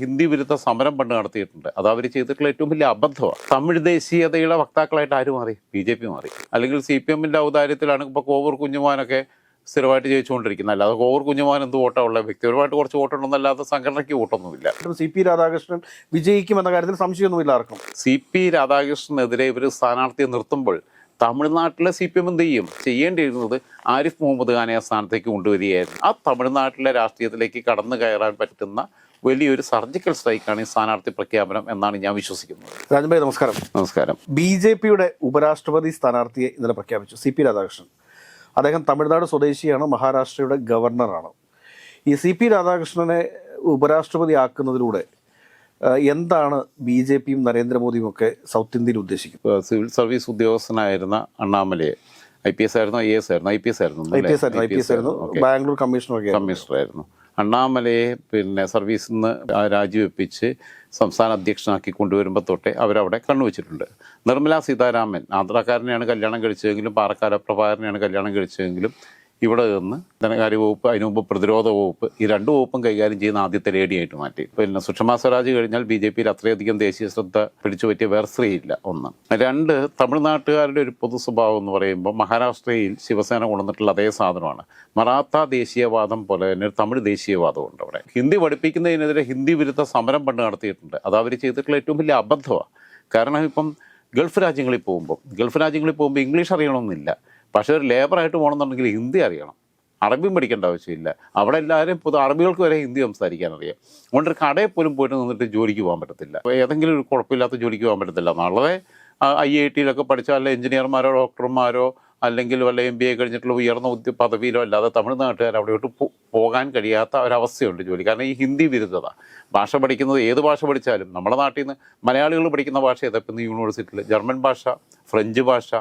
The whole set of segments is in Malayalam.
ഹിന്ദി വിരുദ്ധ സമരം പണ്ട് നടത്തിയിട്ടുണ്ട്. അത് അവർ ചെയ്തിട്ടുള്ള ഏറ്റവും വലിയ അബദ്ധമാണ്. തമിഴ് ദേശീയതയുടെ വക്താക്കളായിട്ട് ആര് മാറി? ബി ജെ പി മാറി. അല്ലെങ്കിൽ സി പി എമ്മിന്റെ ഔദാര്യത്തിലാണ് ഇപ്പോൾ കോവൂർ കുഞ്ഞുമാനൊക്കെ സ്ഥിരമായിട്ട് ജയിച്ചുകൊണ്ടിരിക്കുന്നത്. അല്ലാതെ കോവൂർ കുഞ്ഞുമാൻ എന്ത് വോട്ടമുള്ള വ്യക്തിപരമായിട്ട് കുറച്ച് വോട്ടുണ്ടെന്നല്ലാതെ സംഘടനയ്ക്ക് വോട്ടൊന്നുമില്ല. സി പി രാധാകൃഷ്ണൻ വിജയിക്കുമെന്ന കാര്യത്തിൽ സംശയമൊന്നുമില്ല ആർക്കും. സി പി രാധാകൃഷ്ണനെതിരെ ഇവർ സ്ഥാനാർത്ഥിയെ നിർത്തുമ്പോൾ തമിഴ്നാട്ടിലെ സി പി എം എന്ത് ചെയ്യും? ചെയ്യേണ്ടിയിരുന്നത് ആരിഫ് മുഹമ്മദ് ഖാനെ ആ സ്ഥാനത്തേക്ക് കൊണ്ടുവരികയായിരുന്നു. ആ തമിഴ്നാട്ടിലെ രാഷ്ട്രീയത്തിലേക്ക് കടന്നു കയറാൻ പറ്റുന്ന വലിയൊരു സർജിക്കൽ സ്ട്രൈക്കാണ് ഈ സ്ഥാനാർത്ഥി പ്രഖ്യാപനം എന്നാണ് ഞാൻ വിശ്വസിക്കുന്നത്. രാജൻഭായി നമസ്കാരം. നമസ്കാരം. ബി ജെ പിയുടെ ഉപരാഷ്ട്രപതി സ്ഥാനാർത്ഥിയെ ഇന്നലെ പ്രഖ്യാപിച്ചു. C P Radhakrishnan. അദ്ദേഹം തമിഴ്നാട് സ്വദേശിയാണ് മഹാരാഷ്ട്രയുടെ ഗവർണറാണ്. ഈ സി പി രാധാകൃഷ്ണനെ ഉപരാഷ്ട്രപതി ആക്കുന്നതിലൂടെ എന്താണ് ബി ജെ പിയും നരേന്ദ്രമോദിയും ഒക്കെ സൗത്ത് ഇന്ത്യയിൽ ഉദ്ദേശിക്കുന്നത്? സിവിൽ സർവീസ് ഉദ്യോഗസ്ഥനായിരുന്ന അണ്ണാമലയെ ഐ പി എസ് ആയിരുന്നു ഐ എസ് ആയിരുന്നു ഐ പി എസ് ആയിരുന്നു ഐ പി എസ് ആയിരുന്നു ഐ പി എസ് ആയിരുന്നു ഓക്കെ. ബാംഗ്ലൂർ കമ്മീഷണറൊക്കെ ആയിരുന്നു. അണ്ണാമലയെ പിന്നെ സർവീസിൽ നിന്ന് രാജിവെപ്പിച്ച് സംസ്ഥാന അധ്യക്ഷനാക്കി കൊണ്ടുവരുമ്പോൾ തൊട്ടേ അവരവിടെ കണ്ണുവച്ചിട്ടുണ്ട് നിർമ്മല സീതാരാമൻ ആന്ധ്രാക്കാരനെയാണ് കല്യാണം കഴിച്ചതെങ്കിലും പാറക്കാല പ്രഭാകരനെയാണ് കല്യാണം കഴിച്ചതെങ്കിലും ഇവിടെ നിന്ന് ധനകാര്യ വകുപ്പ് അതിനു മുമ്പ് പ്രതിരോധ വകുപ്പ് ഈ രണ്ട് വകുപ്പും കൈകാര്യം ചെയ്യുന്ന ആദ്യത്തെ ലേഡിയായിട്ട് മാറ്റി. പിന്നെ സുഷമ സ്വരാജ് കഴിഞ്ഞാൽ ബി ജെ പിയിൽ അത്രയധികം ദേശീയ ശ്രദ്ധ പിടിച്ചു പറ്റിയ വേറെ സ്ത്രീയില്ല ഒന്ന്. രണ്ട് തമിഴ്നാട്ടുകാരുടെ ഒരു പൊതു സ്വഭാവം എന്ന് പറയുമ്പോൾ മഹാരാഷ്ട്രയിൽ ശിവസേന കൊണ്ടുവന്നിട്ടുള്ള അതേ സാധനമാണ്. മറാത്ത ദേശീയവാദം പോലെ തന്നെ ഒരു തമിഴ് ദേശീയവാദമുണ്ട് അവിടെ. ഹിന്ദി പഠിപ്പിക്കുന്നതിനെതിരെ ഹിന്ദി വിരുദ്ധ സമരം പണ്ട് നടത്തിയിട്ടുണ്ട്. അത് അവർ ചെയ്തിട്ടുള്ള ഏറ്റവും വലിയ അബദ്ധമാണ് കാരണം ഇപ്പം ഗൾഫ് രാജ്യങ്ങളിൽ പോകുമ്പോൾ ഗൾഫ് രാജ്യങ്ങളിൽ പോകുമ്പോൾ ഇംഗ്ലീഷ് അറിയണമെന്നില്ല പക്ഷേ ഒരു ലേബറായിട്ട് പോകണമെന്നുണ്ടെങ്കിൽ ഹിന്ദി അറിയണം. അറബിയും പഠിക്കേണ്ട ആവശ്യമില്ല. അവിടെ എല്ലാവരും പൊതു അറബികൾക്ക് വരെ ഹിന്ദി സംസാരിക്കാൻ അറിയാം. അതുകൊണ്ട് ഒരു കടയിൽ പോലും പോയിട്ട് നിന്നിട്ട് ജോലിക്ക് പോകാൻ പറ്റത്തില്ല. ഏതെങ്കിലും ഒരു കുഴപ്പമില്ലാത്ത ജോലിക്ക് പോകാൻ പറ്റത്തില്ല. നാളെ ഐ ഐ ടിയിലൊക്കെ പഠിച്ച വല്ല എഞ്ചിനീയർമാരോ ഡോക്ടർമാരോ അല്ലെങ്കിൽ വല്ല എം ബി എ കഴിഞ്ഞിട്ടുള്ള ഉയർന്ന പദവിയിലോ അല്ലാതെ തമിഴ്നാട്ടുകാർ അവിടെയോട്ട് പോകാൻ കഴിയാത്ത ഒരവസ്ഥയുണ്ട് ജോലി കാരണം ഈ ഹിന്ദി വിരുദ്ധത. ഭാഷ പഠിക്കുന്നത് ഏത് ഭാഷ പഠിച്ചാലും നമ്മുടെ നാട്ടിൽ നിന്ന് മലയാളികൾ പഠിക്കുന്ന ഭാഷ ഏതാ? യൂണിവേഴ്സിറ്റിയിൽ ജർമ്മൻ ഭാഷ ഫ്രഞ്ച് ഭാഷ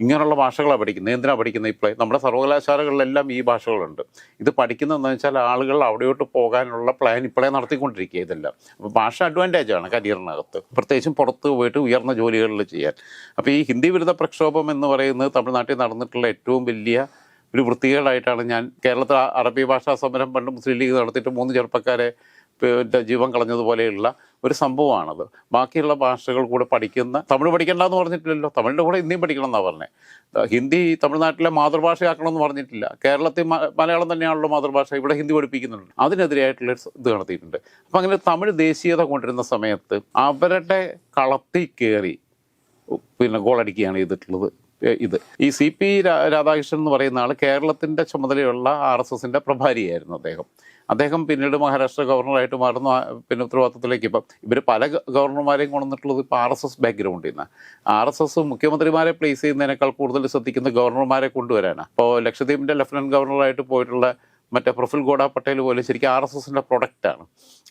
ഇങ്ങനെയുള്ള ഭാഷകളാണ് പഠിക്കുന്നത്. എന്തിനാണ് പഠിക്കുന്നത് ഇപ്പോൾ നമ്മുടെ സർവകലാശാലകളിലെല്ലാം ഈ ഭാഷകളുണ്ട്. ഇത് പഠിക്കുന്നതെന്ന് വെച്ചാൽ ആളുകൾ അവിടെയോട്ട് പോകാനുള്ള പ്ലാൻ ഇപ്പോഴേ നടത്തിക്കൊണ്ടിരിക്കുക ഇതെല്ലാം. അപ്പോൾ ഭാഷ അഡ്വാന്റേജ് ആണ് കരിയറിനകത്ത്. പ്രത്യേകിച്ചും പുറത്ത് പോയിട്ട് ഉയർന്ന ജോലികളിൽ ചെയ്യാൻ. അപ്പോൾ ഈ ഹിന്ദി വിരുദ്ധ പ്രക്ഷോഭം എന്ന് പറയുന്നത് തമിഴ്നാട്ടിൽ നടന്നിട്ടുള്ള ഏറ്റവും വലിയ ഒരു വൃത്തികേടായിട്ടാണ് ഞാൻ കേരളത്തിൽ അറബി ഭാഷാ സമരം പണ്ട് മുസ്ലിം ലീഗ് നടത്തിയിട്ട് മൂന്ന് ചെറുപ്പക്കാരെ ജീവൻ കളഞ്ഞതുപോലെയുള്ള ഒരു സംഭവമാണത്. ബാക്കിയുള്ള ഭാഷകൾ കൂടെ പഠിക്കുന്ന തമിഴ് പഠിക്കണ്ട എന്ന് പറഞ്ഞിട്ടില്ലല്ലോ. തമിഴിന്റെ കൂടെ ഹിന്ദിയും പഠിക്കണം എന്നാണ് പറഞ്ഞത് ഹിന്ദി തമിഴ്നാട്ടിലെ മാതൃഭാഷയാക്കണം എന്ന് പറഞ്ഞിട്ടില്ല. കേരളത്തിൽ മലയാളം തന്നെയാണല്ലോ മാതൃഭാഷ. ഇവിടെ ഹിന്ദി പഠിപ്പിക്കുന്നുണ്ട്. അതിനെതിരായിട്ടുള്ള ഇത് നടത്തിയിട്ടുണ്ട്. അപ്പം അങ്ങനെ തമിഴ് ദേശീയത കൊണ്ടിരുന്ന സമയത്ത് അവരുടെ കളത്തിൽ കയറി പിന്നെ ഗോളടിക്കുകയാണ് ചെയ്തിട്ടുള്ളത്. ഇത്. ഈ സി പി രാധാകൃഷ്ണൻ എന്ന് പറയുന്ന ആൾ കേരളത്തിന്റെ ചുമതലയുള്ള ആർ എസ് എസിന്റെ പ്രഭാരിയായിരുന്നു അദ്ദേഹം. അദ്ദേഹം പിന്നീട് മഹാരാഷ്ട്ര ഗവർണറായിട്ട് മാറുന്നു. പിന്നെ ഉത്തരവാദിത്തത്തിലേക്ക് ഇപ്പം ഇവർ പല ഗവർണർമാരെയും കൊണ്ടുവന്നിട്ടുള്ളത് ഇപ്പോൾ ആർ എസ് എസ് ബാക്ക്ഗ്രൗണ്ടിൽ നിന്ന് ആർ എസ് എസ് മുഖ്യമന്ത്രിമാരെ പ്ലേസ് ചെയ്യുന്നതിനേക്കാൾ കൂടുതൽ ശ്രദ്ധിക്കുന്ന ഗവർണർമാരെ കൊണ്ടുവരാനാണ് അപ്പോൾ ലക്ഷദ്വീപിന്റെ ലഫ്റ്റനന്റ് ഗവർണറായിട്ട് പോയിട്ടുള്ള മറ്റേ പ്രഫുൽ ഗോഡ പട്ടേൽ പോലെ ശരിക്കും ആർ എസ് എസിന്റെ പ്രൊഡക്റ്റാണ്.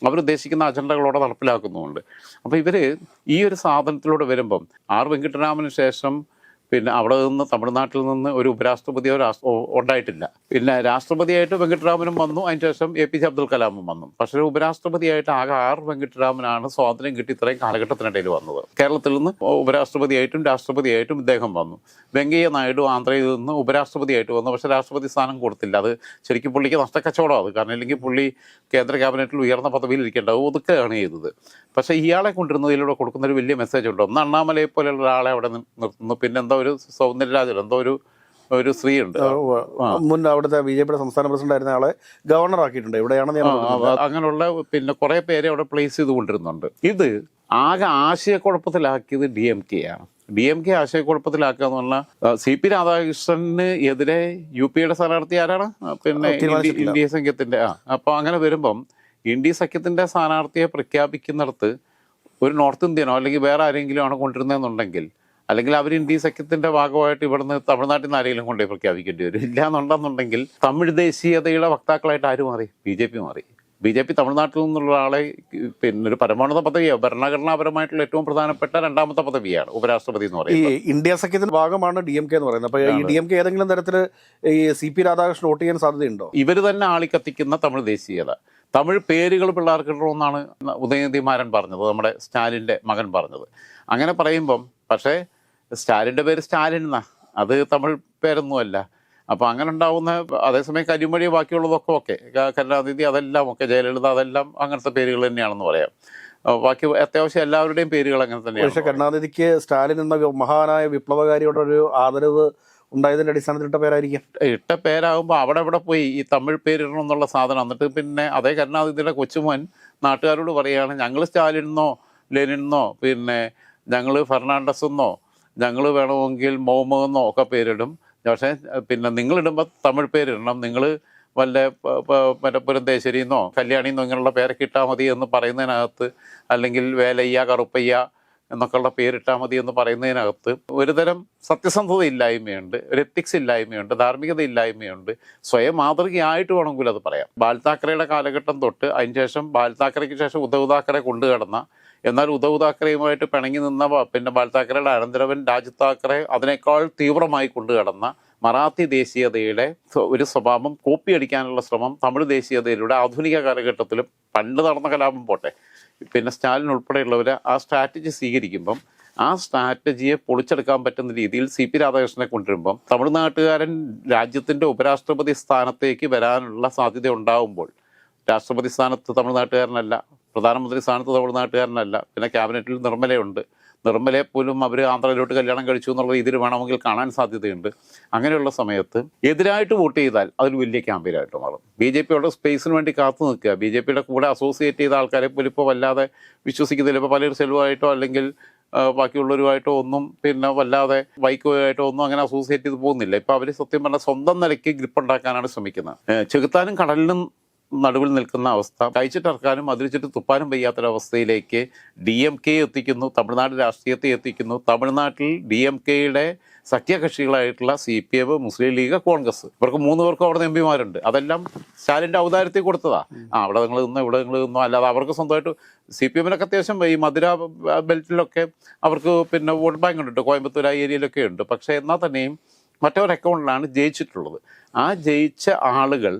അവരുദ്ദേശിക്കുന്ന അജണ്ടകളോടെ നടപ്പിലാക്കുന്നുമുണ്ട്. അപ്പോൾ ഇവർ ഈ ഒരു സാധനത്തിലൂടെ വരുമ്പം ആർ വെങ്കിട്ടരാമന് ശേഷം പിന്നെ അവിടെ നിന്ന് തമിഴ്നാട്ടിൽ നിന്ന് ഒരു ഉപരാഷ്ട്രപതിയോ രാഷ്ട്ര ഉണ്ടായിട്ടില്ല. പിന്നെ രാഷ്ട്രപതിയായിട്ട് വെങ്കിട്ടരാമനും വന്നു. അതിന് ശേഷം എ പി ജെ അബ്ദുൽ കലാമും വന്നു. പക്ഷേ ഉപരാഷ്ട്രപതിയായിട്ട് ആകെ ആർ വെങ്കിട്ടരാമനാണ് സ്വാതന്ത്ര്യം കിട്ടി ഇത്രയും കാലഘട്ടത്തിനിടയിൽ വന്നത്. കേരളത്തിൽ നിന്ന് ഉപരാഷ്ട്രപതിയായിട്ടും രാഷ്ട്രപതിയായിട്ടും ഇദ്ദേഹം വന്നു. വെങ്കയ്യ നായിഡു ആന്ധ്രയിൽ നിന്ന് ഉപരാഷ്ട്രപതിയായിട്ട് വന്നു. പക്ഷേ രാഷ്ട്രപതി സ്ഥാനം കൊടുത്തില്ല. അത് ശരിക്കും പുള്ളിക്ക് നഷ്ടക്കച്ചവടം അത്. കാരണം ഇല്ലെങ്കിൽ പുള്ളി കേന്ദ്ര ക്യാബിനറ്റിൽ ഉയർന്ന പദവിയിൽ ഇരിക്കേണ്ട. ഒതുക്കുകയാണ് ചെയ്തത്. പക്ഷേ ഇയാളെ കൊണ്ടിരുന്നതിലൂടെ കൊടുക്കുന്ന ഒരു വലിയ മെസ്സേജ് ഉണ്ട്. ഒന്ന് അണ്ണാമലയെ പോലെയുള്ള ഒരാളെ അവിടെ നിർത്തുന്നു. പിന്നെ എന്താ ഒരു സൗന്ദര്യരാജൻ എന്തോ ഒരു ഒരു സ്ത്രീ ഉണ്ട് മുൻ അവിടുത്തെ ബി ജെ പിയുടെ സംസ്ഥാന പ്രസിഡന്റ് ആയിരുന്ന ആളെ ഗവർണർ ആക്കിയിട്ടുണ്ട് ഇവിടെയാണ് അങ്ങനെയുള്ള പിന്നെ കുറെ പേരെ അവിടെ പ്ലേസ് ചെയ്ത് കൊണ്ടിരുന്നുണ്ട് ഇത് ആകെ ആശയക്കുഴപ്പത്തിലാക്കിയത് ഡി എം കെ ആണ്. ഡി എം കെ ആശയക്കുഴപ്പത്തിലാക്കുക എന്ന് പറഞ്ഞാൽ സി പി രാധാകൃഷ്ണന് എതിരെ യു പി യുടെ സ്ഥാനാർത്ഥി ആരാണ്? പിന്നെ. ഇന്ത്യ സഖ്യത്തിന്റെ ആ. അപ്പൊ അങ്ങനെ വരുമ്പം ഇന്ത്യ സഖ്യത്തിന്റെ സ്ഥാനാർത്ഥിയെ പ്രഖ്യാപിക്കുന്നിടത്ത് ഒരു നോർത്ത് ഇന്ത്യനോ അല്ലെങ്കിൽ വേറെ ആരെങ്കിലും ആണ് കൊണ്ടിരുന്നതെന്നുണ്ടെങ്കിൽ അല്ലെങ്കിൽ അവർ ഇന്ത്യ സഖ്യത്തിന്റെ ഭാഗമായിട്ട് ഇവിടുന്ന് തമിഴ്നാട്ടിൽ നിന്ന് ആരെങ്കിലും കൊണ്ടുപോയി പ്രഖ്യാപിക്കേണ്ടി വരും. ഇല്ല എന്നുണ്ടെന്നുണ്ടെങ്കിൽ തമിഴ് ദേശീയതയുടെ വക്താക്കളായിട്ട് ആര് മാറി? ബി ജെ പി മാറി. ബി ജെ പി തമിഴ്നാട്ടിൽ നിന്നുള്ള ആളെ പിന്നെ ഒരു പരമോന്നത പദവിയാണ് ഭരണഘടനാപരമായിട്ടുള്ള ഏറ്റവും പ്രധാനപ്പെട്ട രണ്ടാമത്തെ പദവിയാണ് ഉപരാഷ്ട്രപതി എന്ന് പറയുന്നത്. ഈ ഇന്ത്യ സഖ്യത്തിന്റെ ഭാഗമാണ് ഡി എം കെ എന്ന് പറയുന്നത്. അപ്പോൾ ഈ ഡി എം കെ ഏതെങ്കിലും തരത്തിൽ ഈ സി പി രാധാകൃഷ്ണൻ വോട്ട് ചെയ്യാൻ സാധ്യതയുണ്ടോ? ഇവർ തന്നെ ആളിക്കത്തിക്കുന്ന തമിഴ് ദേശീയത. തമിഴ് പേരുകൾ പിള്ളേർക്ക് ഇടണമെന്നാണ് ഉദയനിധിമാരൻ പറഞ്ഞത് നമ്മുടെ സ്റ്റാലിന്റെ മകൻ പറഞ്ഞത്. അങ്ങനെ പറയുമ്പം പക്ഷേ സ്റ്റാലിന്റെ പേര് സ്റ്റാലിൻ എന്നാ. അത് തമിഴ് പേരൊന്നുമല്ല അപ്പോൾ അങ്ങനെ ഉണ്ടാവുന്ന അതേസമയം കരിമൊഴി ബാക്കിയുള്ളതൊക്കെ ഓക്കെ. കരുണാനിധി അതെല്ലാം ഒക്കെ ജയലളിത അതെല്ലാം അങ്ങനത്തെ പേരുകൾ തന്നെയാണെന്ന് പറയാം. ബാക്കി അത്യാവശ്യം എല്ലാവരുടെയും പേരുകൾ അങ്ങനെ തന്നെയാണ് പക്ഷേ കരുണാനിധിക്ക് സ്റ്റാലിൻ എന്ന മഹാനായ വിപ്ലവകാരിയോടൊരു ആദരവ് ഉണ്ടായതിന്റെ അടിസ്ഥാനത്തിൽ ഇട്ട പേരായിരിക്കും. ഇട്ട പേരാകുമ്പോൾ അവിടെ ഇവിടെ പോയി ഈ തമിഴ് പേരിടണം എന്നുള്ള സാധനം. എന്നിട്ട് പിന്നെ അതേ കരുണാനിധിയുടെ കൊച്ചുമോൻ നാട്ടുകാരോട് പറയുകയാണ് ഞങ്ങൾ സ്റ്റാലിനെന്നോ ലെനിനെന്നോ പിന്നെ ഞങ്ങൾ ഫെർണാണ്ടസ് എന്നോ ഞങ്ങൾ വേണമെങ്കിൽ മോമോന്നോ ഒക്കെ പേരിടും. പക്ഷേ പിന്നെ നിങ്ങളിടുമ്പോൾ തമിഴ് പേരിടണം. നിങ്ങൾ വല്ല മറ്റേ പുരന്തേശ്വരി എന്നോ കല്യാണി എന്നോ ഇങ്ങനെയുള്ള പേരൊക്കെ ഇട്ടാൽ മതി എന്ന് പറയുന്നതിനകത്ത് അല്ലെങ്കിൽ വേലയ്യ കറുപ്പയ്യ എന്നൊക്കെയുള്ള പേരിട്ടാൽ മതി എന്ന് പറയുന്നതിനകത്ത് ഒരുതരം സത്യസന്ധത ഇല്ലായ്മയുണ്ട് ഒരു എത്തിക്സ് ഇല്ലായ്മയുണ്ട് ധാർമ്മികത ഇല്ലായ്മയുണ്ട്. സ്വയം മാതൃകയായിട്ട് വേണമെങ്കിൽ അത് പറയാം. ബാൽ താക്കറയുടെ കാലഘട്ടം തൊട്ട് അതിനുശേഷം ബാൽ താക്കറയ്ക്ക് ശേഷം ഉദ്ധവ് താക്കറെ കൊണ്ടുകിടന്ന എന്നാൽ ഉദ്ധവ് താക്കറെയുമായിട്ട് പിണങ്ങി നിന്ന പിന്നെ ബാൽ താക്കറയുടെ അനന്തരവൻ രാജ് താക്കറെ അതിനേക്കാൾ തീവ്രമായി കൊണ്ടുകടന്ന മറാത്തി ദേശീയതയുടെ ഒരു സ്വഭാവം കോപ്പിയടിക്കാനുള്ള ശ്രമം തമിഴ് ദേശീയതയിലൂടെ ആധുനിക കാലഘട്ടത്തിലും പണ്ട് നടന്ന കലാപം പോട്ടെ. പിന്നെ സ്റ്റാലിൻ ഉൾപ്പെടെയുള്ളവർ ആ സ്ട്രാറ്റജി സ്വീകരിക്കുമ്പം ആ സ്ട്രാറ്റജിയെ പൊളിച്ചെടുക്കാൻ പറ്റുന്ന രീതിയിൽ സി പി രാധാകൃഷ്ണനെ കൊണ്ടുവരുമ്പം തമിഴ്നാട്ടുകാരൻ രാജ്യത്തിന്റെ ഉപരാഷ്ട്രപതി സ്ഥാനത്തേക്ക് വരാനുള്ള സാധ്യത ഉണ്ടാവുമ്പോൾ രാഷ്ട്രപതി സ്ഥാനത്ത് തമിഴ്നാട്ടുകാരനല്ല പ്രധാനമന്ത്രി സ്ഥാനത്ത് തമിഴ്നാട്ടുകാരനല്ല. പിന്നെ ക്യാബിനറ്റിൽ നിർമ്മലയുണ്ട്. നിർമ്മലയെ പോലും അവർ ആന്ധ്രയിലോട്ട് കല്യാണം കഴിച്ചു എന്നുള്ള രീതിയിൽ വേണമെങ്കിൽ കാണാൻ സാധ്യതയുണ്ട്. അങ്ങനെയുള്ള സമയത്ത് എതിരായിട്ട് വോട്ട് ചെയ്താൽ അതിൽ വലിയ ക്യാമ്പയിനായിട്ട് മാറും. ബി ജെ പിയുടെ സ്പേസിന് വേണ്ടി കാത്തു നിൽക്കുക. ബി ജെ പിയുടെ കൂടെ അസോസിയേറ്റ് ചെയ്ത ആൾക്കാരെ പോലും ഇപ്പോൾ വല്ലാതെ വിശ്വസിക്കുന്നില്ല. ഇപ്പോൾ പലരും സെൽവായിട്ടോ അല്ലെങ്കിൽ ബാക്കിയുള്ളവരുമായിട്ടോ ഒന്നും പിന്നെ വല്ലാതെ വൈക്കോയായിട്ടോ ഒന്നും അങ്ങനെ അസോസിയേറ്റ് ചെയ്ത് പോകുന്നില്ല. ഇപ്പോൾ അവർ സത്യം പറഞ്ഞാൽ സ്വന്തം നിലയ്ക്ക് ഗ്രിപ്പ് ഉണ്ടാക്കാനാണ് ശ്രമിക്കുന്നത് ചെകുത്താനും കടലിനും നടുവിൽ നിൽക്കുന്ന അവസ്ഥ. കഴിച്ചിട്ടിറക്കാനും അതിരിച്ചിട്ട് തുപ്പാനും വയ്യാത്തൊരവസ്ഥയിലേക്ക് ഡി എം കെ എത്തിക്കുന്നു. തമിഴ്നാട് രാഷ്ട്രീയത്തെ എത്തിക്കുന്നു. തമിഴ്നാട്ടിൽ ഡി എം കെയുടെ സഖ്യകക്ഷികളായിട്ടുള്ള C P M Muslim League Congress. ഇവർക്ക് മൂന്ന് പേർക്കും അവിടെ എം പിമാരുണ്ട് അതെല്ലാം സ്റ്റാലിന്റെ ഔദാര്യത്തിൽ കൊടുത്തതാ. ആ അവിടെ നിങ്ങൾ നിന്നോ ഇവിടെ നിങ്ങൾ നിന്നോ അല്ലാതെ അവർക്ക് സ്വന്തമായിട്ട് സി പി എമ്മിനൊക്കെ അത്യാവശ്യം ഈ മധുര ബെൽറ്റിലൊക്കെ അവർക്ക് പിന്നെ വോട്ട് ബാങ്ക് ഉണ്ട് കോയമ്പത്തൂർ ആ ഏരിയയിലൊക്കെ ഉണ്ട്. പക്ഷേ എന്നാൽ തന്നെയും മറ്റൊരു അക്കൗണ്ടിലാണ് ജയിച്ചിട്ടുള്ളത്. ആ ജയിച്ച ആളുകൾ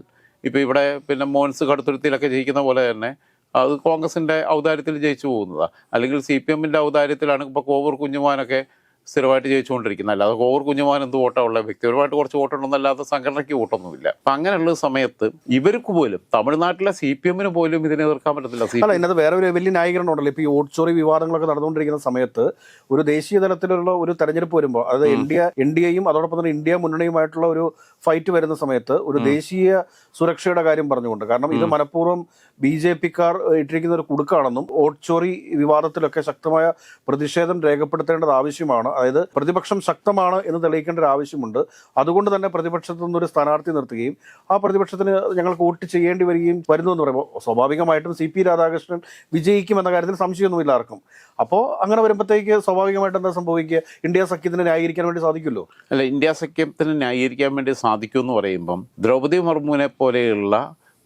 ഇപ്പോൾ ഇവിടെ പിന്നെ മോൻസ് കടുത്തുരുത്തിയിലൊക്കെ ജയിക്കുന്ന പോലെ തന്നെ അത് കോൺഗ്രസിന്റെ ഔദാര്യത്തിൽ ജയിച്ചു പോകുന്നതാണ് അല്ലെങ്കിൽ സി പി എമ്മിന്റെ ഔദാര്യത്തിലാണ് ഇപ്പോൾ കോവൂർ കുഞ്ഞുമാനൊക്കെ സ്ഥിരമായിട്ട് ജയിച്ചുകൊണ്ടിരിക്കുന്നത് അല്ലാതെ കോവൂർ കുഞ്ഞുമാൻ എന്ത് വോട്ടാണ് ഉള്ളത് വ്യക്തിപരമായിട്ട് കുറച്ച് വോട്ടുണ്ടെന്നല്ലാതെ സംഘടനയ്ക്ക് വോട്ടൊന്നുമില്ല. അപ്പം അങ്ങനെയുള്ള സമയത്ത് ഇവർക്ക് പോലും തമിഴ്നാട്ടിലെ സി പി എമ്മിന് പോലും ഇതിനെ എതിർക്കാൻ പറ്റത്തില്ല. സി അല്ല ഇതിനകത്ത് വേറെ ഒരു വലിയ ന്യായീകരണം ഇപ്പോൾ ഈ ഓട്ട്ചോറി വിവാദങ്ങളൊക്കെ നടന്നുകൊണ്ടിരിക്കുന്ന സമയത്ത് ഒരു ദേശീയ തലത്തിലുള്ള ഒരു തെരഞ്ഞെടുപ്പ് വരുമ്പോൾ അതായത് ഇന്ത്യ എൻ ഡി എയും അതോടൊപ്പം തന്നെ ഇന്ത്യ മുന്നണിയുമായിട്ടുള്ള ഒരു ഫൈറ്റ് വരുന്ന സമയത്ത് ഒരു ദേശീയ സുരക്ഷയുടെ കാര്യം പറഞ്ഞുകൊണ്ട് കാരണം ഇത് മനഃപൂർവം ബി ജെ പിക്കാർ ഇട്ടിരിക്കുന്ന ഒരു കുടുക്കാണെന്നും ഓട്ട്ചോറി വിവാദത്തിലൊക്കെ ശക്തമായ പ്രതിഷേധം രേഖപ്പെടുത്തേണ്ടത് ആവശ്യമാണ്. അതായത് പ്രതിപക്ഷം ശക്തമാണ് എന്ന് തെളിയിക്കേണ്ട ഒരു ആവശ്യമുണ്ട്. അതുകൊണ്ട് തന്നെ പ്രതിപക്ഷത്തു നിന്നൊരു സ്ഥാനാർത്ഥി നിർത്തുകയും ആ പ്രതിപക്ഷത്തിന് ഞങ്ങൾക്ക് വോട്ട് ചെയ്യേണ്ടി വരികയും വരുന്നു എന്ന് പറയുമ്പോൾ സ്വാഭാവികമായിട്ടും സി പി രാധാകൃഷ്ണൻ വിജയിക്കും എന്ന കാര്യത്തിൽ സംശയമൊന്നുമില്ല ആർക്കും. അപ്പോൾ അങ്ങനെ വരുമ്പോഴത്തേക്ക് സ്വാഭാവികമായിട്ട് എന്താ സംഭവിക്കുക? ഇന്ത്യ സഖ്യത്തിന് ന്യായീകരിക്കാൻ വേണ്ടി സാധിക്കുമല്ലോ? അല്ല ഇന്ത്യ സഖ്യത്തിന് ന്യായീകരിക്കാൻ വേണ്ടി സാധിക്കും എന്ന് പറയുമ്പം ദ്രൗപദി മുർമുവിനെ പോലെയുള്ള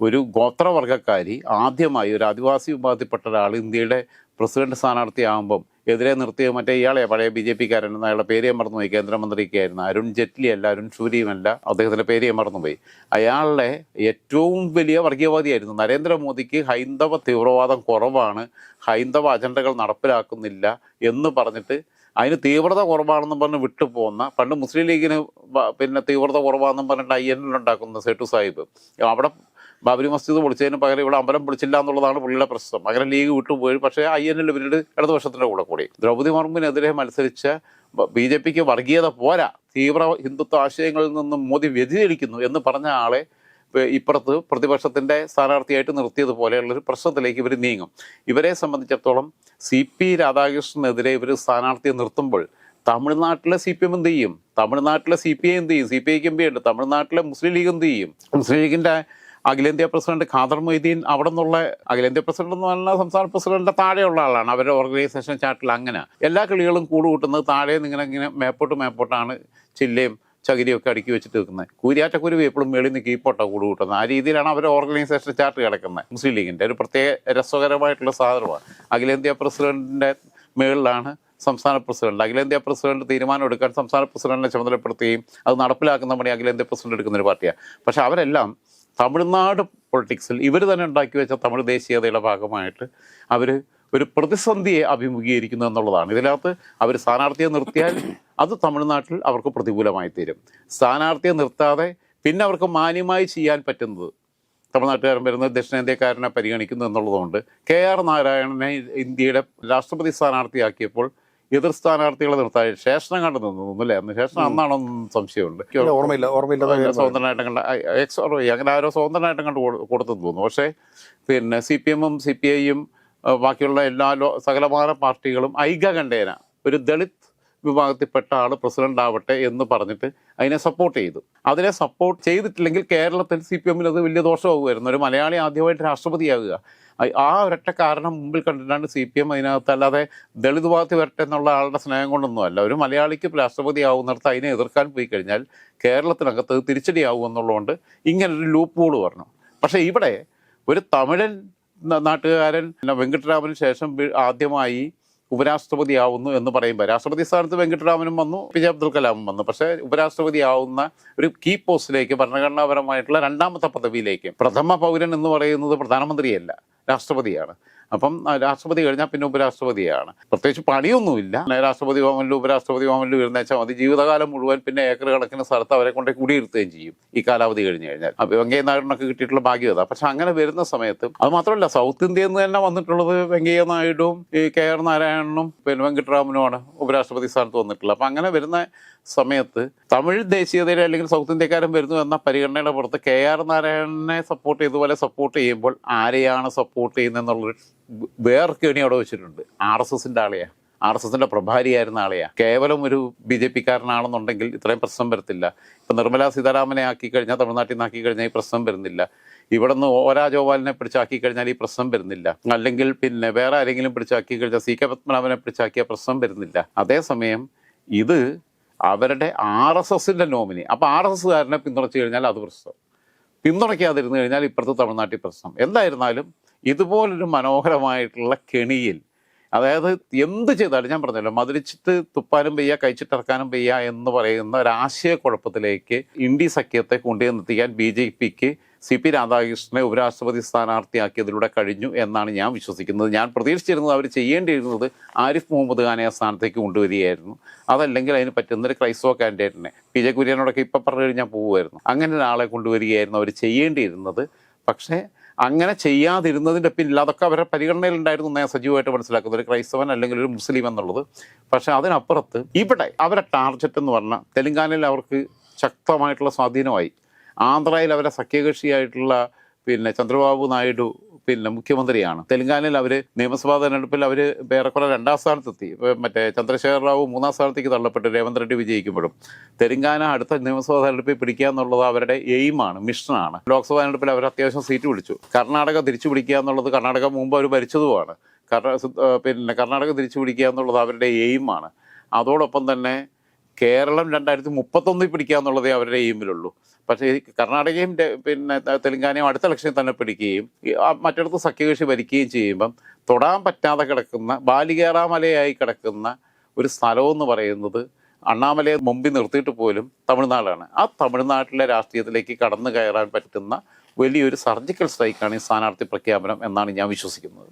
ഒരു ഗോത്രവർഗക്കാരി ആദ്യമായി ഒരു ആദിവാസി വിഭാഗത്തിൽപ്പെട്ട ഒരാൾ ഇന്ത്യയുടെ പ്രസിഡന്റ് സ്ഥാനാർത്ഥിയാകുമ്പം എതിരെ നിർത്തിയ മറ്റേ ഇയാളെ പഴയ ബി ജെ പിക്കാരൻ അയാളുടെ പേര് ഞാൻ മറന്നുപോയി. കേന്ദ്രമന്ത്രിയൊക്കെ ആയിരുന്നു അരുൺ ജെറ്റ്ലി അല്ല അരുൺ ഷൂരിയുമല്ല അദ്ദേഹത്തിന്റെ പേര് ഞാൻ മറന്നുപോയി. അയാളുടെ ഏറ്റവും വലിയ വർഗീയവാദിയായിരുന്നു. നരേന്ദ്രമോദിക്ക് ഹൈന്ദവ തീവ്രവാദം കുറവാണ് ഹൈന്ദവ അജണ്ടകൾ നടപ്പിലാക്കുന്നില്ല എന്ന് പറഞ്ഞിട്ട് അതിന് തീവ്രത കുറവാണെന്ന് പറഞ്ഞ് വിട്ടുപോകുന്ന പണ്ട് മുസ്ലിം ലീഗിന് പിന്നെ തീവ്രത കുറവാണെന്നും പറഞ്ഞിട്ട് ഐ എൻ ഉണ്ടാക്കുന്ന സേട്ടു സാഹിബ്. അവിടെ ബാബരി മസ്ജിദ് പൊളിച്ചതിന് പകരം ഇവിടെ അമ്പലം പൊളിച്ചില്ല എന്നുള്ളതാണ് പുള്ളിയുടെ പ്രശ്നം. അങ്ങനെ ലീഗ് വിട്ടുപോയി പക്ഷേ ഐ എൻ എൽ പിന്നീട് ഇടതുപക്ഷത്തിന്റെ കൂടെ കൂടി. ദ്രൗപദി മുർമുവിനെതിരെ മത്സരിച്ച ബി ജെ പിക്ക് വർഗീയത പോരാ. തീവ്ര ഹിന്ദുത്വ ആശയങ്ങളിൽ നിന്നും മോദി വ്യതിചലിക്കുന്നു എന്ന് പറഞ്ഞ ആളെ ഇപ്പ- ഇപ്പുറത്ത് പ്രതിപക്ഷത്തിന്റെ സ്ഥാനാർത്ഥിയായിട്ട് നിർത്തിയതുപോലെയുള്ളൊരു പ്രശ്നത്തിലേക്ക് ഇവർ നീങ്ങും. ഇവരെ സംബന്ധിച്ചിടത്തോളം സി പി രാധാകൃഷ്ണനെതിരെ ഇവർ സ്ഥാനാർത്ഥിയെ നിർത്തുമ്പോൾ തമിഴ്നാട്ടിലെ സി പി എം എന്ത് ചെയ്യും? തമിഴ്നാട്ടിലെ സി പി ഐ എന്ത് ചെയ്യും? സി പി ഐക്ക് എം പി ഉണ്ട് തമിഴ്നാട്ടിലെ മുസ്ലിം ലീഗ് എന്ത് ചെയ്യും? മുസ്ലിം ലീഗിന്റെ അഖിലേന്ത്യാ പ്രസിഡന്റ് ഖാദർ മൊയ്തീൻ അവിടെ നിന്നുള്ള അഖിലേന്ത്യാ പ്രസിഡന്റ് എന്ന് പറഞ്ഞാൽ സംസ്ഥാന പ്രസിഡന്റിന്റെ താഴെയുള്ള ആളാണ്. അവരുടെ ഓർഗനൈസേഷൻ ചാർട്ടിൽ അങ്ങനെ. എല്ലാ കിളികളും കൂടുകൂട്ടുന്നത് താഴെ ഇങ്ങനെ ഇങ്ങനെ മേപ്പോട്ട് മേപ്പോട്ടാണ് ചില്ലയും ചകിരിയൊക്കെ അടുക്കി വെച്ചിട്ട് നിൽക്കുന്നത്. കൂരിയാറ്റക്കുരുവി എപ്പോഴും മേളിൽ നിന്ന് കീപ്പോട്ടാ കൂട് കൂട്ടുന്നത് ആ രീതിയിലാണ് അവരുടെ ഓർഗനൈസേഷൻ ചാർട്ട് കിടക്കുന്നത്. മുസ്ലിം ലീഗിന്റെ ഒരു പ്രത്യേക രസകരമായിട്ടുള്ള സാധനമാണ്. അഖിലേന്ത്യാ പ്രസിഡന്റിന്റെ മേളിലാണ് സംസ്ഥാന പ്രസിഡന്റ്. അഖിലേന്ത്യാ പ്രസിഡന്റ് തീരുമാനം എടുക്കാൻ സംസ്ഥാന പ്രസിഡന്റിനെ ചുമതലപ്പെടുത്തുകയും അത് നടപ്പിലാക്കുന്ന പണി അഖിലേന്ത്യാ പ്രസിഡന്റ് എടുക്കുന്ന ഒരു പാർട്ടിയാണ്. പക്ഷെ അവരെല്ലാം തമിഴ്നാട് പൊളിറ്റിക്സിൽ ഇവർ തന്നെ ഉണ്ടാക്കി വെച്ച തമിഴ് ദേശീയതയുടെ ഭാഗമായിട്ട് അവർ ഒരു പ്രതിസന്ധിയെ അഭിമുഖീകരിക്കുന്നു എന്നുള്ളതാണ്. ഇതിനകത്ത് അവർ സ്ഥാനാർത്ഥിയെ നിർത്തിയാൽ അത് തമിഴ്നാട്ടിൽ അവർക്ക് പ്രതികൂലമായി തീരും. സ്ഥാനാർത്ഥിയെ നിർത്താതെ പിന്നെ അവർക്ക് മാന്യമായി ചെയ്യാൻ പറ്റുന്നത് തമിഴ്നാട്ടുകാരൻ വരുന്നത് ദക്ഷിണേന്ത്യക്കാരനെ പരിഗണിക്കുന്നു എന്നുള്ളതുകൊണ്ട് കെ ആർ നാരായണനെ ഇന്ത്യയുടെ രാഷ്ട്രപതി സ്ഥാനാർത്ഥിയാക്കിയപ്പോൾ എതിർ സ്ഥാനാർത്ഥികളെ നിർത്താൻ ശേഷനം കണ്ടു നിന്നു അല്ലേ അന്ന് ശേഷം അന്നാണോ സംശയമുണ്ട്. ഓർമ്മയില്ല ഓർമ്മയില്ല സ്വതന്ത്രനായിട്ട് കണ്ട എക്സ് അങ്ങനെ ആരോ സ്വതന്ത്രനായിട്ട് കണ്ട് കൊടുത്തു കൊടുത്തെന്ന് തോന്നുന്നു. പക്ഷേ പിന്നെ സി പി എമ്മും സി പി ഐയും ബാക്കിയുള്ള എല്ലാ ലോ സകലമാന പാർട്ടികളും ഐകകണ്ഠേന ഒരു ദളിത് വിഭാഗത്തിൽപ്പെട്ട ആൾ പ്രസിഡന്റ് ആവട്ടെ എന്ന് പറഞ്ഞിട്ട് അതിനെ സപ്പോർട്ട് ചെയ്തു. അതിനെ സപ്പോർട്ട് ചെയ്തിട്ടില്ലെങ്കിൽ കേരളത്തിൽ സി പി എമ്മിന് അത് വലിയ ദോഷമാകുമായിരുന്നു. ഒരു മലയാളി ആദ്യമായിട്ട് രാഷ്ട്രപതിയാകുക. ആ- ഒരൊറ്റ കാരണം മുമ്പിൽ കണ്ടിട്ടാണ് സി പി എം അതിനകത്ത് അല്ലാതെ ദളിത് വാർത്തി വരട്ടെ എന്നുള്ള ആളുടെ സ്നേഹം കൊണ്ടൊന്നും അല്ല ഒരു മലയാളിക്ക് രാഷ്ട്രപതി ആവുന്നിടത്ത് അതിനെ എതിർക്കാൻ പോയി കഴിഞ്ഞാൽ കേരളത്തിനകത്ത് തിരിച്ചടിയാവും എന്നുള്ളതുകൊണ്ട് ഇങ്ങനൊരു ലൂപ്പ് ഹോൾ പറഞ്ഞു പക്ഷേ ഇവിടെ ഒരു തമിഴൻ നാട്ടുകാരൻ വെങ്കട്ടരാമന് ശേഷം ആദ്യമായി ഉപരാഷ്ട്രപതി ആവുന്നു എന്ന് പറയുമ്പോൾ രാഷ്ട്രപതി സ്ഥാനത്ത് വെങ്കിട്ടരാമനും വന്നു പി ജെ അബ്ദുൽ കലാമും വന്നു. പക്ഷേ ഉപരാഷ്ട്രപതി ആവുന്ന ഒരു കീ പോസ്റ്റിലേക്ക് ഭരണഘടനാപരമായിട്ടുള്ള രണ്ടാമത്തെ പദവിയിലേക്ക് പ്രഥമ പൗരൻ എന്ന് പറയുന്നത് പ്രധാനമന്ത്രിയല്ല രാഷ്ട്രപതിയാണ്. അപ്പം രാഷ്ട്രപതി കഴിഞ്ഞാൽ പിന്നെ ഉപരാഷ്ട്രപതിയാണ്. പ്രത്യേകിച്ച് പണിയൊന്നുമില്ല. രാഷ്ട്രപതി ഭവനിലും ഉപരാഷ്ട്രപതി ഭവനിലും ഇരുന്നേച്ചാൽ മതി. ജീവിതകാലം മുഴുവൻ പിന്നെ ഏക്കർ കണക്കിന് സ്ഥലത്ത് അവരെ കൊണ്ട് കുടിയിരുത്തുകയും ചെയ്യും. ഈ കാലാവധി കഴിഞ്ഞ് കഴിഞ്ഞാൽ. അപ്പോൾ വെങ്കയ്യ നായിഡുനൊക്കെ കിട്ടിയിട്ടുള്ള ഭാഗ്യത പക്ഷെ അങ്ങനെ വരുന്ന സമയത്ത് അത് മാത്രമല്ല സൗത്ത് ഇന്ത്യയിൽ നിന്ന് തന്നെ വന്നിട്ടുള്ളത് വെങ്കയ്യ നായിഡുവും ഈ കെ ആർ നാരായണനും പിന്നെ വെങ്കട്ടരാമനുമാണ് ഉപരാഷ്ട്രപതി സ്ഥാനത്ത് വന്നിട്ടുള്ളത്. അപ്പം അങ്ങനെ വരുന്ന സമയത്ത് തമിഴ് ദേശീയതയിലെ അല്ലെങ്കിൽ സൗത്ത് ഇന്ത്യക്കാരൻ വരുന്നു എന്ന പരിഗണനയുടെ പുറത്ത് കെ ആർ നാരായണനെ സപ്പോർട്ട് ചെയ്തതുപോലെ സപ്പോർട്ട് ചെയ്യുമ്പോൾ ആരെയാണ് സപ്പോർട്ട് ചെയ്യുന്നതെന്നുള്ളൊരു വേറെ കെണി അവിടെ വെച്ചിട്ടുണ്ട്. ആർ എസ് എസിന്റെ ആളെയാണ് ആർ എസ് എസിന്റെ പ്രഭാരിയായിരുന്ന ആളെയാണ് കേവലം ഒരു ബി ജെ പിക്കാരനാണെന്നുണ്ടെങ്കിൽ ഇത്രയും പ്രശ്നം വരത്തില്ല. ഇപ്പം നിർമ്മലാ സീതാരാമനെ ആക്കി കഴിഞ്ഞാൽ തമിഴ്നാട്ടിൽ നിന്ന് ആക്കി കഴിഞ്ഞാൽ ഈ പ്രശ്നം വരുന്നില്ല. ഇവിടെ നിന്ന് ഓരാ ജോപാലിനെ പിടിച്ചാക്കി കഴിഞ്ഞാൽ ഈ പ്രശ്നം വരുന്നില്ല. അല്ലെങ്കിൽ പിന്നെ വേറെ ആരെങ്കിലും പിടിച്ചാക്കി കഴിഞ്ഞാൽ സി കെ പത്മനാഭനെ പിടിച്ചാക്കിയ പ്രശ്നം വരുന്നില്ല. അതേസമയം ഇത് അവരുടെ ആർ എസ് എസിന്റെ നോമിനി. അപ്പോൾ ആർ എസ് എസ്സുകാരനെ പിന്തുണച്ചു കഴിഞ്ഞാൽ അത് പ്രശ്നം. പിന്തുണയ്ക്കാതിരുന്നു കഴിഞ്ഞാൽ ഇപ്പുറത്ത് തമിഴ്നാട്ടിൽ പ്രശ്നം. എന്തായിരുന്നാലും ഇതുപോലൊരു മനോഹരമായിട്ടുള്ള കെണിയിൽ അതായത് എന്ത് ചെയ്താലും ഞാൻ പറഞ്ഞല്ലോ മതിരിച്ചിട്ട് തുപ്പാനും പെയ്യ കഴിച്ചിട്ടിറക്കാനും പെയ്യ എന്ന് പറയുന്ന ഒരു ആശയക്കുഴപ്പത്തിലേക്ക് ഇന്ത്യ സഖ്യത്തെ കൊണ്ടുവന്നെത്തിക്കാൻ ബി ജെ പിക്ക് സി പി രാധാകൃഷ്ണനെ ഉപരാഷ്ട്രപതി സ്ഥാനാർത്ഥിയാക്കിയതിലൂടെ കഴിഞ്ഞു എന്നാണ് ഞാൻ വിശ്വസിക്കുന്നത്. ഞാൻ പ്രതീക്ഷിച്ചിരുന്നത് അവർ ചെയ്യേണ്ടിയിരുന്നത് ആരിഫ് മുഹമ്മദ് ഖാനെ ആ സ്ഥാനത്തേക്ക് കൊണ്ടുവരികയായിരുന്നു. അതല്ലെങ്കിൽ അതിന് പറ്റുന്ന ഒരു ക്രൈസ്തവ കാൻഡിഡേറ്റിനെ പി ജെ കുര്യനോടൊക്കെ ഇപ്പം പറഞ്ഞു കഴിഞ്ഞാൽ പോകുമായിരുന്നു അങ്ങനെ ഒരാളെ കൊണ്ടുവരികയായിരുന്നു അവർ ചെയ്യേണ്ടിയിരുന്നത്. പക്ഷേ അങ്ങനെ ചെയ്യാതിരുന്നതിന്റെ പിന്നിൽ അതൊക്കെ അവരുടെ പരിഗണനയിലുണ്ടായിരുന്നു ഞാൻ സജീവമായിട്ട് മനസ്സിലാക്കുന്നത്. ഒരു ക്രൈസ്തവൻ അല്ലെങ്കിൽ ഒരു മുസ്ലിം എന്നുള്ളത്. പക്ഷേ അതിനപ്പുറത്ത് ഇവിടെ അവരുടെ ടാർഗറ്റ് എന്ന് പറഞ്ഞാൽ തെലങ്കാനയിൽ അവർക്ക് ശക്തമായിട്ടുള്ള സ്വാധീനമായി. ആന്ധ്രയിൽ അവരെ സഖ്യകക്ഷിയായിട്ടുള്ള പിന്നെ ചന്ദ്രബാബു നായിഡു പിന്നെ മുഖ്യമന്ത്രിയാണ്. തെലങ്കാനയിൽ അവർ നിയമസഭാ തെരഞ്ഞെടുപ്പിൽ അവർ ഏറെക്കുറെ രണ്ടാം സ്ഥാനത്തെത്തി. മറ്റേ ചന്ദ്രശേഖർ റാവു മൂന്നാം സ്ഥാനത്തേക്ക് തള്ളപ്പെട്ട് രേവന്ത് റെഡ്ഡി വിജയിക്കുമ്പോഴും. തെലങ്കാന അടുത്ത നിയമസഭാ തെരഞ്ഞെടുപ്പിൽ പിടിക്കുക എന്നുള്ളത് അവരുടെ എയിമാണ് മിഷനാണ്. ലോക്സഭാ തെരഞ്ഞെടുപ്പിൽ അവർ അത്യാവശ്യം സീറ്റ് പിടിച്ചു. കർണാടക തിരിച്ചു പിടിക്കുക എന്നുള്ളത് കർണാടക മുമ്പ് അവർ ഭരിച്ചതുമാണ്. പിന്നെ കർണാടക തിരിച്ചു പിടിക്കുക എന്നുള്ളത് അവരുടെ എയിമാണ്. അതോടൊപ്പം തന്നെ കേരളം രണ്ടായിരത്തി മുപ്പത്തൊന്നിൽ പിടിക്കുക എന്നുള്ളതേ അവരുടെ എയിമിലുള്ളൂ. പക്ഷേ കർണാടകയും പിന്നെ തെലുങ്കാനയും അടുത്ത ഇലക്ഷനിൽ തന്നെ പിടിക്കുകയും മറ്റിടത്ത് സഖ്യകക്ഷി ഭരിക്കുകയും ചെയ്യുമ്പം തൊടാൻ പറ്റാതെ കിടക്കുന്ന ബാലികേറാമലയായി കിടക്കുന്ന ഒരു സ്ഥലമെന്ന് പറയുന്നത് അണ്ണാമലയെ മുമ്പിൽ നിർത്തിയിട്ട് പോലും തമിഴ്നാടാണ്. ആ തമിഴ്നാട്ടിലെ രാഷ്ട്രീയത്തിലേക്ക് കടന്നു കയറാൻ പറ്റുന്ന വലിയൊരു സർജിക്കൽ സ്ട്രൈക്കാണ് ഈ സ്ഥാനാർത്ഥി പ്രഖ്യാപനം എന്നാണ് ഞാൻ വിശ്വസിക്കുന്നത്.